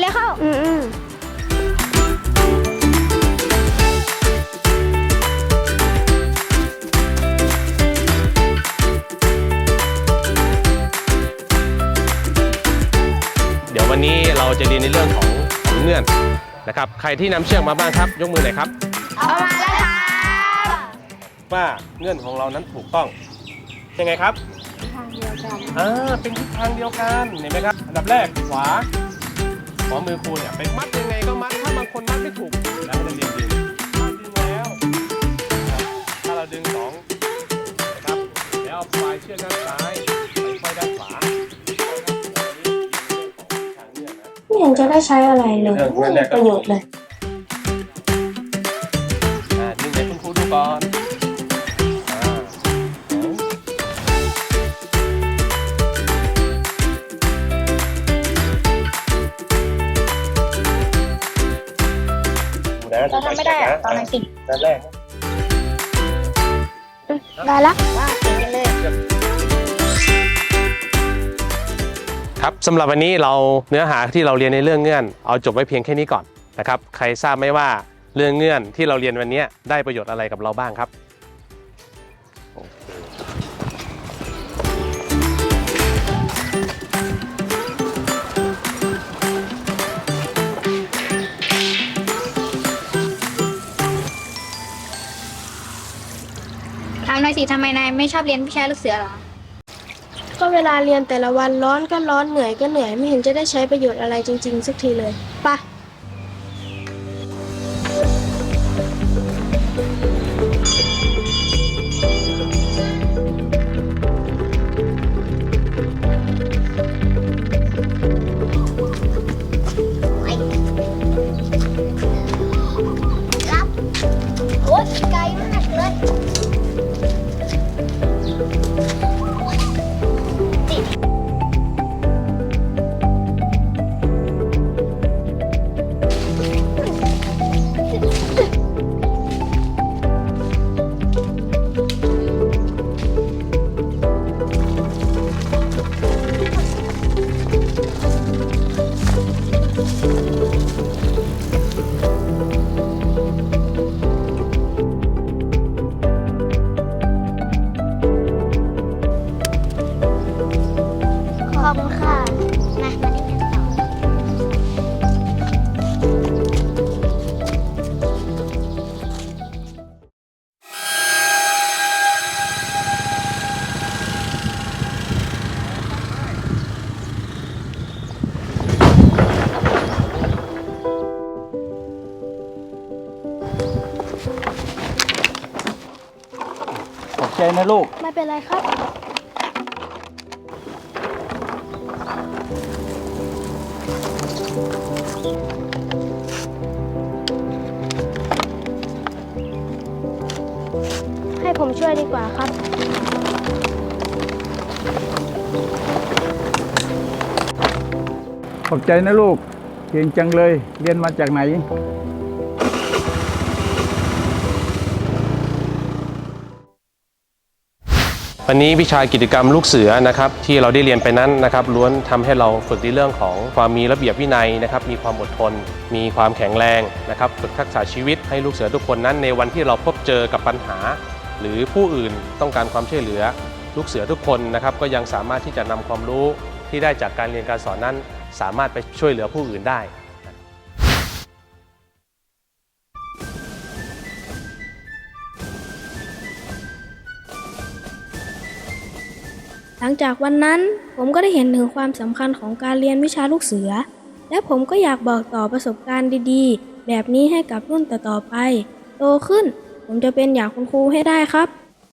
เลยเข้า อืเดี๋ยววันนี้เราจะเรียนในเรื่องของของเงื่อนนะครับ ใครที่นำเชือกมาบ้างครับ ยกมือหน่อยครับ เอามาแล้วครับว่าเงื่อนของเรานั้นถูกต้องยังไงครับ ทางเดียวกัน อ่า เป็นทิศทางเดียวกัน เห็นไหมครับ อันดับแรกขวา ขวามือครูเนี่ยเป็นมัดยังไงก็มัด ถ้าบางคนมัดไม่ถูกแล้วก็จะเรียนดึงถ้าดึงแล้วนะครับถ้าเราดึงสองนะครับแล้วเอาปลายเชือกด้านซ้ายไปไขว้ด้านขวาอันนี้เป็นเรื่องของทางเงื่อนนะไม่เห็นจะได้ใช้อะไรเลยเออไม่มีประโยชน์เลย อ่าดึงไหนคุณครูดูก่อน เราทำไม่ได้อะตอนนั้นสิด้านแรกได้ละว่าเก่งกันเลยครับสำหรับวันนี้เราเนื้อหาที่เราเรียนในเรื่องเงื่อน เอาจบไว้เพียงแค่นี้ก่อนนะครับ ใครทราบไหมว่าเรื่องเงื่อนที่เราเรียนวันนี้ได้ประโยชน์อะไรกับเราบ้างครับถามหน่อยสิทำไมนายไม่ชอบเรียนวิชาลูกเสือเหรอ ก็เวลาเรียนแต่ละวันร้อนก็ร้อนเหนื่อยก็เหนื่อยไม่เห็นจะได้ใช้ประโยชน์อะไรจริง ๆ สักทีเลยไปะ อบคุณค่ะ มา มาเล่นกันต่อ ขอบใจนะลูก ไม่เป็นไรครับ ให้ผมช่วยดีกว่าครับ ขอบใจนะลูก เก่งจังเลย เรียนมาจากไหน วันนี้วิชากิจกรรมลูกเสือนะครับที่เราได้เรียนไปนั้นนะครับล้วนทำให้เราฝึกในเรื่องของความมีระเบียบวินัยนะครับมีความอดทน มีความแข็งแรงนะครับฝึกทักษะชีวิตให้ลูกเสือทุกคนนั้น ในวันที่เราพบเจอกับปัญหา หรือผู้อื่นต้องการความช่วยเหลือ ลูกเสือทุกคนนะครับก็ยังสามารถที่จะนำความรู้ที่ได้จากการเรียนการสอนนั้น สามารถไปช่วยเหลือผู้อื่นได้ หลังจากวันนั้นผมก็ได้เห็นถึงความสำคัญของการเรียนวิชาลูกเสือ และผมก็อยากบอกต่อประสบการณ์ดีๆ แบบนี้ให้กับรุ่นต่อๆไป โตขึ้น ผมจะเป็นอย่างคุณครูให้ได้ครับ